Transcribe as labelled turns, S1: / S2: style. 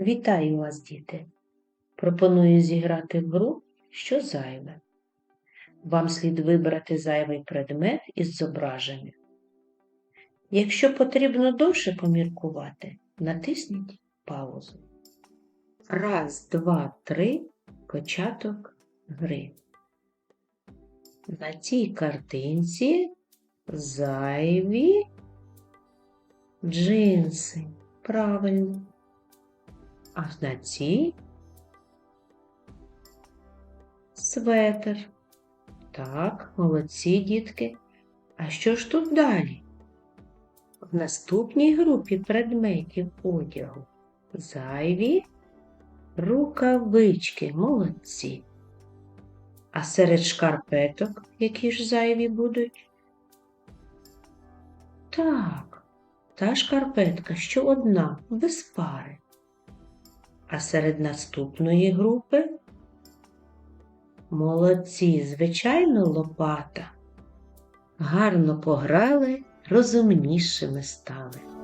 S1: Вітаю вас, діти! Пропоную зіграти в гру, що зайве. Вам слід вибрати зайвий предмет із зображення. Якщо потрібно довше поміркувати, натисніть паузу. Раз, два, три. Початок гри. На цій картинці зайві джинси. Правильно. А на цій светр. Так, молодці, дітки. А що ж тут далі? В наступній групі предметів одягу зайві рукавички, молодці. А серед шкарпеток які ж зайві будуть? Так, та шкарпетка, що одна, без пари. А серед наступної групи молодці, звичайно, лопата. Гарно пограли, розумнішими стали.